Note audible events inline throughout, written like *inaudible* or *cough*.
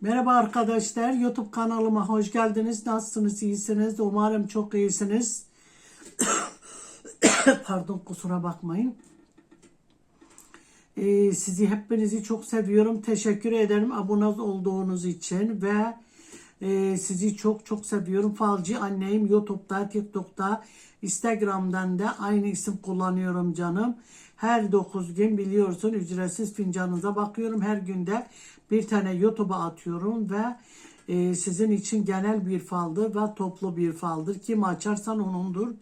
Merhaba arkadaşlar, YouTube kanalıma hoş geldiniz. Nasılsınız, iyisiniz? Umarım çok iyisiniz. *coughs* Pardon, kusura bakmayın. Ee, sizi hepinizi çok seviyorum. Teşekkür ederim abone olduğunuz için ve e, sizi çok çok seviyorum. Falcı anneyim YouTube'da, TikTok'ta, Instagram'dan da aynı isim kullanıyorum canım. Her 9 gün biliyorsun ücretsiz fincanınıza bakıyorum. Her günde bir tane YouTube'a atıyorum ve e, sizin için genel bir faldır ve toplu bir faldır. Kim açarsan onundur.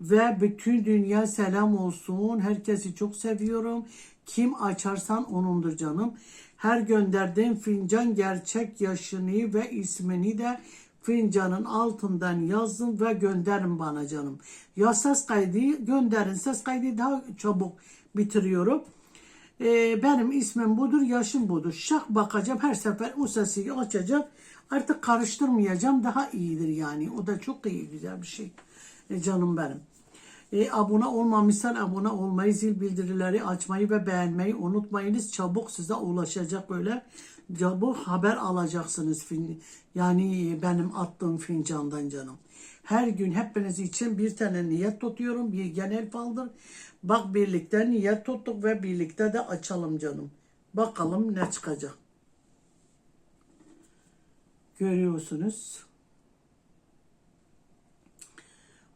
Ve bütün dünya selam olsun. Herkesi çok seviyorum. Kim açarsan onundur canım. Her gönderdiğim fincan gerçek yaşını ve ismini de fincanın altından yazın ve gönderin bana canım. Ya ses kaydı gönderin. Ses kaydı daha çabuk bitiriyorum. Ee, benim ismim budur, yaşım budur. Şak bakacağım her sefer o sesi açacağım. Artık karıştırmayacağım. Daha iyidir yani. O da çok iyi, güzel bir şey. E, canım benim. E, abone olmamışsan abone olmayı, zil bildirileri açmayı ve beğenmeyi unutmayınız. Çabuk size ulaşacak böyle çabuk haber alacaksınız. Yani benim attığım fincandan canım. Her gün hepiniz için bir tane niyet tutuyorum. Bir genel faldır. Bak birlikte niyet tuttuk ve birlikte de açalım canım. Bakalım ne çıkacak. Görüyorsunuz.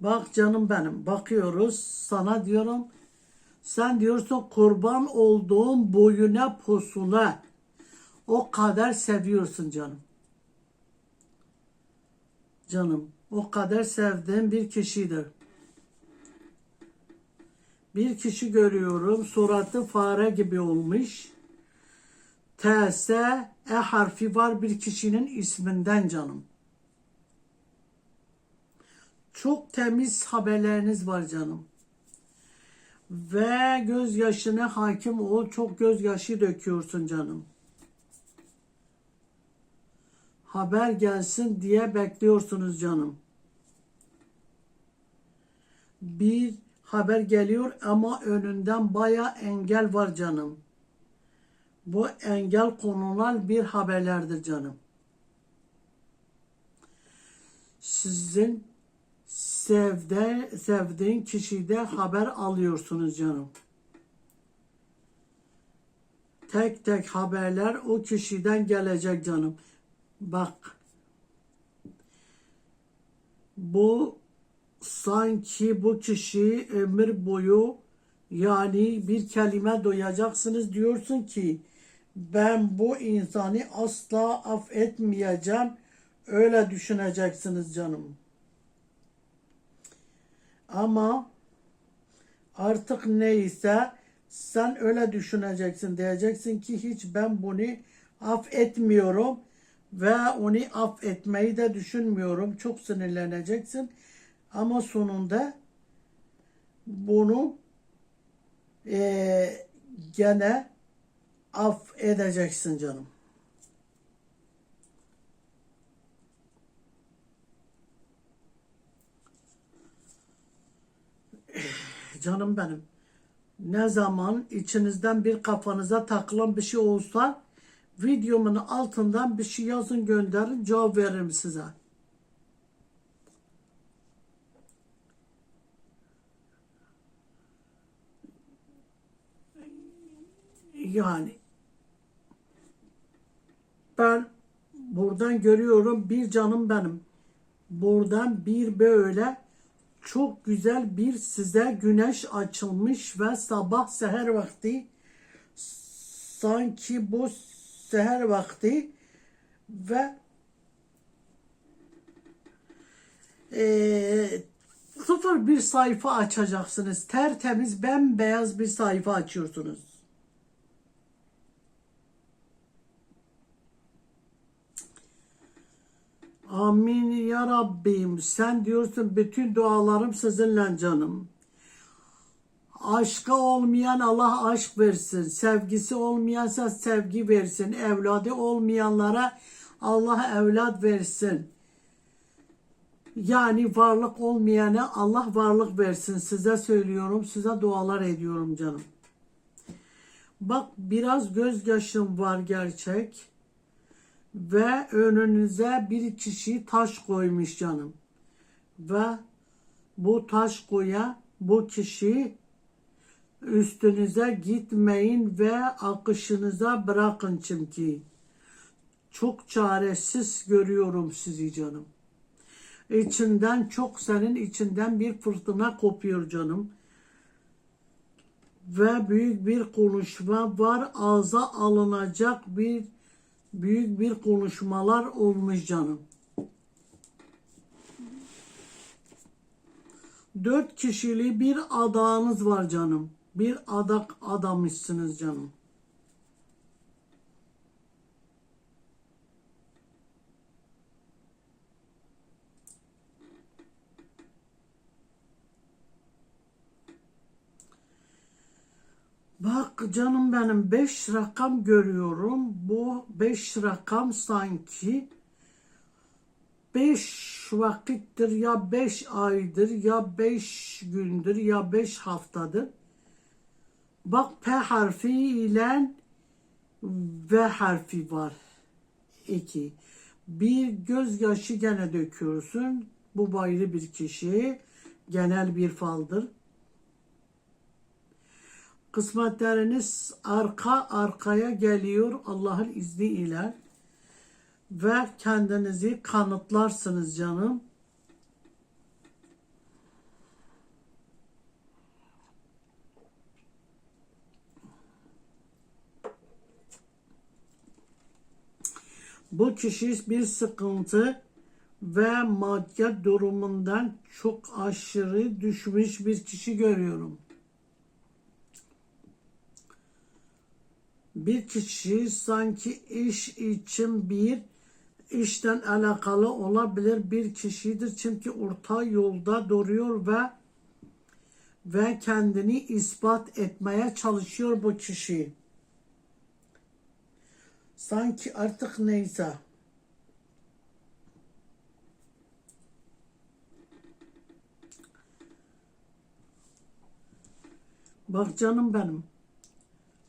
Bak canım benim bakıyoruz sana diyorum sen diyorsun kurban olduğum boyuna posuna o kadar seviyorsun canım. Canım o kadar sevdiğim bir kişidir. Bir kişi görüyorum suratı fare gibi olmuş. T, S, E harfi var bir kişinin isminden canım. Çok temiz haberleriniz var canım. Ve gözyaşına hakim ol. Çok gözyaşı döküyorsun canım. Haber gelsin diye bekliyorsunuz canım. Bir haber geliyor ama önünden baya engel var canım. Bu engel konulan bir haberlerdir canım. Sizin sevde, sevdiğin kişide haber alıyorsunuz canım. Tek tek haberler o kişiden gelecek canım. Bak. Bu sanki bu kişi ömür boyu yani bir kelime duyacaksınız diyorsun ki ben bu insanı asla affetmeyeceğim. Öyle düşüneceksiniz canım. Ama artık neyse sen öyle düşüneceksin. Diyeceksin ki hiç ben bunu affetmiyorum ve onu affetmeyi de düşünmüyorum. Çok sinirleneceksin. Ama sonunda bunu eee, gene affedeceksin canım. Canım benim. Ne zaman içinizden bir kafanıza takılan bir şey olsa videomun altından bir şey yazın gönderin cevap veririm size. Yani ben buradan görüyorum bir canım benim. Buradan bir böyle çok güzel bir size güneş açılmış ve sabah seher vakti sanki bu seher vakti ve eee, sıfır bir sayfa açacaksınız. Tertemiz bembeyaz bir sayfa açıyorsunuz. Amin ya Rabbim. Sen diyorsun bütün dualarım sizinle canım. Aşka olmayan Allah aşk versin. Sevgisi olmayansa sevgi versin. Evladı olmayanlara Allah evlat versin. Yani varlık olmayana Allah varlık versin. Size söylüyorum, size dualar ediyorum canım. Bak biraz gözyaşım var gerçek. ve önünüze bir kişi taş koymuş canım. Ve bu taş koya bu kişi üstünüze gitmeyin ve akışınıza bırakın çünkü. Çok çaresiz görüyorum sizi canım. İçinden çok senin içinden bir fırtına kopuyor canım. Ve büyük bir konuşma var. Ağza alınacak bir büyük bir konuşmalar olmuş canım. Dört kişili bir adağınız var canım. Bir adak adamışsınız canım. Bak canım benim 5 rakam görüyorum. Bu 5 rakam sanki 5 vakittir ya 5 aydır ya 5 gündür ya 5 haftadır. Bak P harfi ile V harfi var. 2. Bir gözyaşı gene döküyorsun. Bu ayrı bir kişi. Genel bir faldır. Kısmetleriniz arka arkaya geliyor Allah'ın izniyle ve kendinizi kanıtlarsınız canım. Bu kişi bir sıkıntı ve madde durumundan çok aşırı düşmüş bir kişi görüyorum. bir kişi sanki iş için bir işten alakalı olabilir bir kişidir. Çünkü orta yolda duruyor ve ve kendini ispat etmeye çalışıyor bu kişi. Sanki artık neyse. Bak canım benim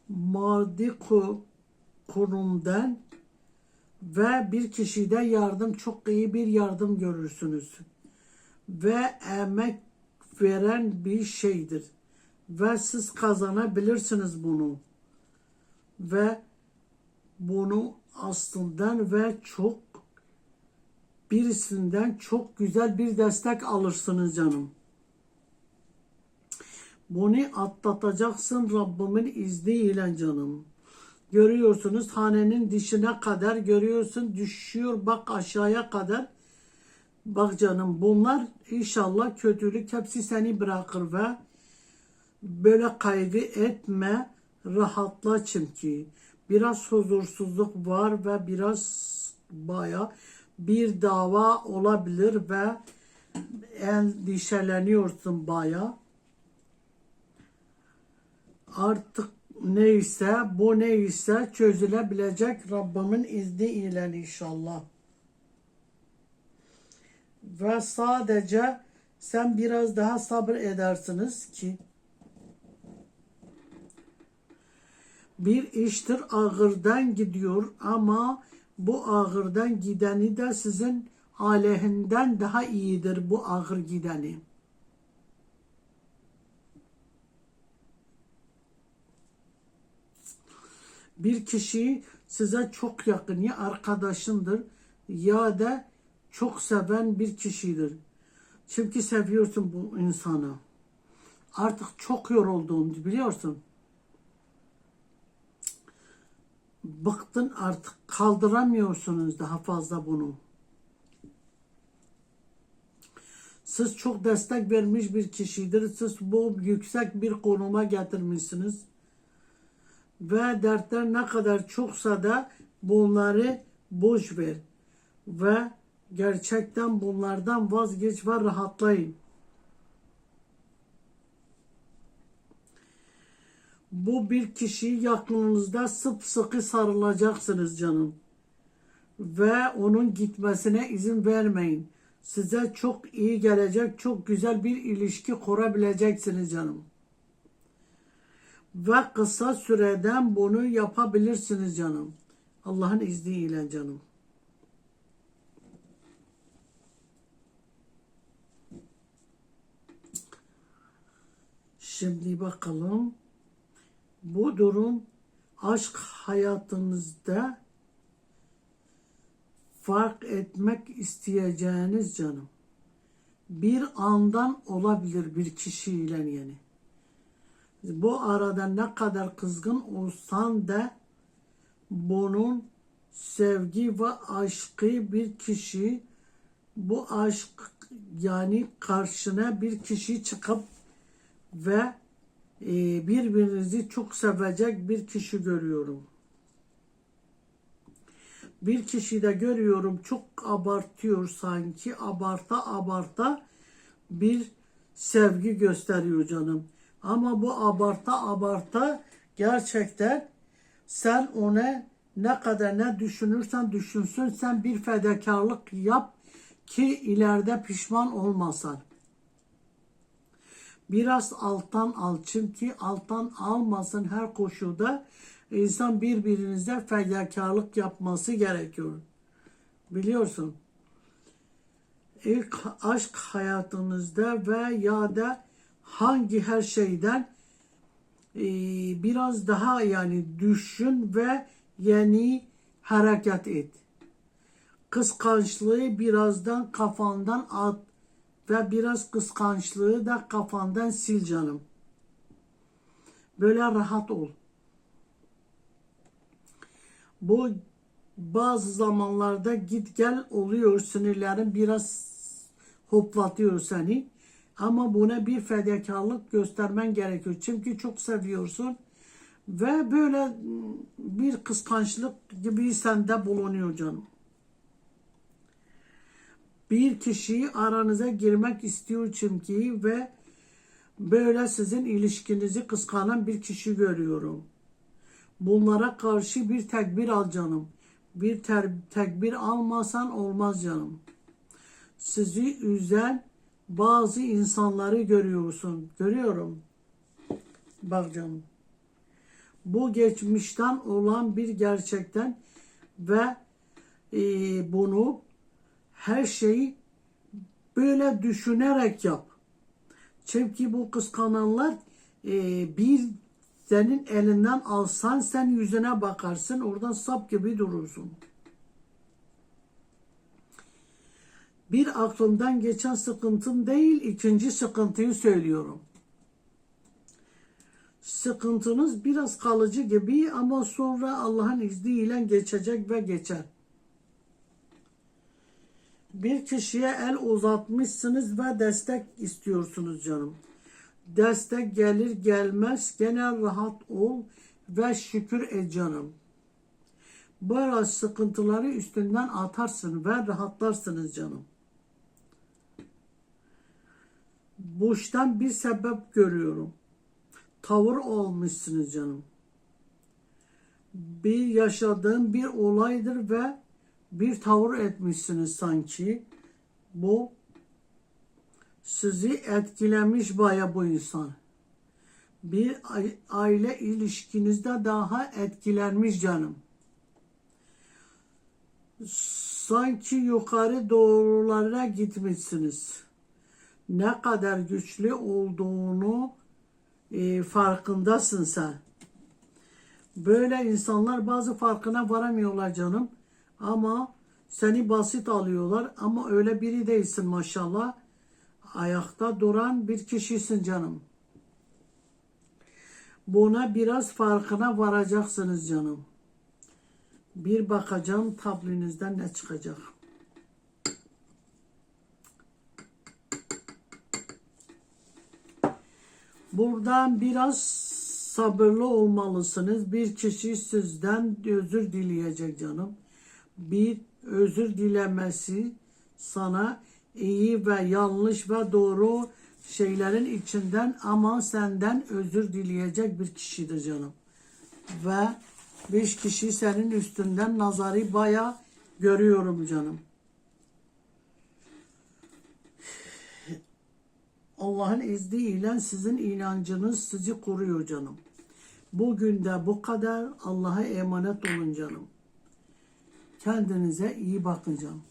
maddi kurumdan ve bir kişide yardım çok iyi bir yardım görürsünüz. Ve emek veren bir şeydir. Ve siz kazanabilirsiniz bunu. Ve bunu aslında ve çok birisinden çok güzel bir destek alırsınız canım. Bunu atlatacaksın Rabbimin izniyle canım. Görüyorsunuz hanenin dişine kadar görüyorsun düşüyor bak aşağıya kadar. Bak canım bunlar inşallah kötülük hepsi seni bırakır ve böyle kaygı etme rahatla çünkü. Biraz huzursuzluk var ve biraz baya bir dava olabilir ve endişeleniyorsun baya artık neyse bu neyse çözülebilecek Rabbimin izniyle inşallah. Ve sadece sen biraz daha sabır edersiniz ki bir iştir ağırdan gidiyor ama bu ağırdan gideni de sizin aleyhinden daha iyidir bu ağır gideni. bir kişi size çok yakın ya arkadaşındır ya da çok seven bir kişidir. Çünkü seviyorsun bu insanı. Artık çok yorulduğunu biliyorsun. Bıktın artık kaldıramıyorsunuz daha fazla bunu. Siz çok destek vermiş bir kişidir. Siz bu yüksek bir konuma getirmişsiniz ve dertler ne kadar çoksa da bunları boş ver ve gerçekten bunlardan vazgeç ve rahatlayın. bu bir kişiyi yakınınızda sıpsıkı sarılacaksınız canım. Ve onun gitmesine izin vermeyin. Size çok iyi gelecek, çok güzel bir ilişki kurabileceksiniz canım. Ve kısa süreden bunu yapabilirsiniz canım. Allah'ın izniyle canım. Şimdi bakalım. Bu durum aşk hayatınızda fark etmek isteyeceğiniz canım. Bir andan olabilir bir kişiyle yani. Bu arada ne kadar kızgın olsan da bunun sevgi ve aşkı bir kişi bu aşk yani karşına bir kişi çıkıp ve birbirinizi çok sevecek bir kişi görüyorum. Bir kişi de görüyorum çok abartıyor sanki abarta abarta bir sevgi gösteriyor canım. Ama bu abarta abarta gerçekten sen ona ne kadar ne düşünürsen düşünsün sen bir fedakarlık yap ki ileride pişman olmasan. Biraz alttan al çünkü alttan almasın her koşulda insan birbirinize fedakarlık yapması gerekiyor. Biliyorsun. İlk aşk hayatınızda ve ya da hangi her şeyden e, biraz daha yani düşün ve yeni hareket et. Kıskançlığı birazdan kafandan at ve biraz kıskançlığı da kafandan sil canım. Böyle rahat ol. Bu bazı zamanlarda git gel oluyor sinirlerin biraz hoplatıyor seni. Ama buna bir fedakarlık göstermen gerekiyor. Çünkü çok seviyorsun. Ve böyle bir kıskançlık gibi sende bulunuyor canım. Bir kişi aranıza girmek istiyor çünkü ve böyle sizin ilişkinizi kıskanan bir kişi görüyorum. Bunlara karşı bir tedbir al canım. Bir ter, tedbir almasan olmaz canım. Sizi üzen bazı insanları görüyorsun. Görüyorum. Bak canım. Bu geçmişten olan bir gerçekten ve e, bunu her şeyi böyle düşünerek yap. Çünkü bu kıskananlar e, bir senin elinden alsan sen yüzüne bakarsın oradan sap gibi durursun. Bir aklımdan geçen sıkıntım değil ikinci sıkıntıyı söylüyorum. Sıkıntınız biraz kalıcı gibi ama sonra Allah'ın izniyle geçecek ve geçer. Bir kişiye el uzatmışsınız ve destek istiyorsunuz canım. Destek gelir gelmez gene rahat ol ve şükür et canım. Böyle sıkıntıları üstünden atarsın ve rahatlarsınız canım. Boştan bir sebep görüyorum. Tavır olmuşsunuz canım. Bir yaşadığım bir olaydır ve bir tavır etmişsiniz sanki. Bu sizi etkilemiş baya bu insan. Bir aile ilişkinizde daha etkilenmiş canım. Sanki yukarı doğrulara gitmişsiniz. Ne kadar güçlü olduğunu e, farkındasın sen. Böyle insanlar bazı farkına varamıyorlar canım. Ama seni basit alıyorlar ama öyle biri değilsin maşallah. Ayakta duran bir kişisin canım. Buna biraz farkına varacaksınız canım. Bir bakacağım tablonuzdan ne çıkacak. Buradan biraz sabırlı olmalısınız. Bir kişi sizden özür dileyecek canım bir özür dilemesi sana iyi ve yanlış ve doğru şeylerin içinden ama senden özür dileyecek bir kişidir canım. Ve beş kişi senin üstünden nazarı baya görüyorum canım. Allah'ın izniyle sizin inancınız sizi koruyor canım. Bugün de bu kadar Allah'a emanet olun canım. Kendinize iyi bakın canım.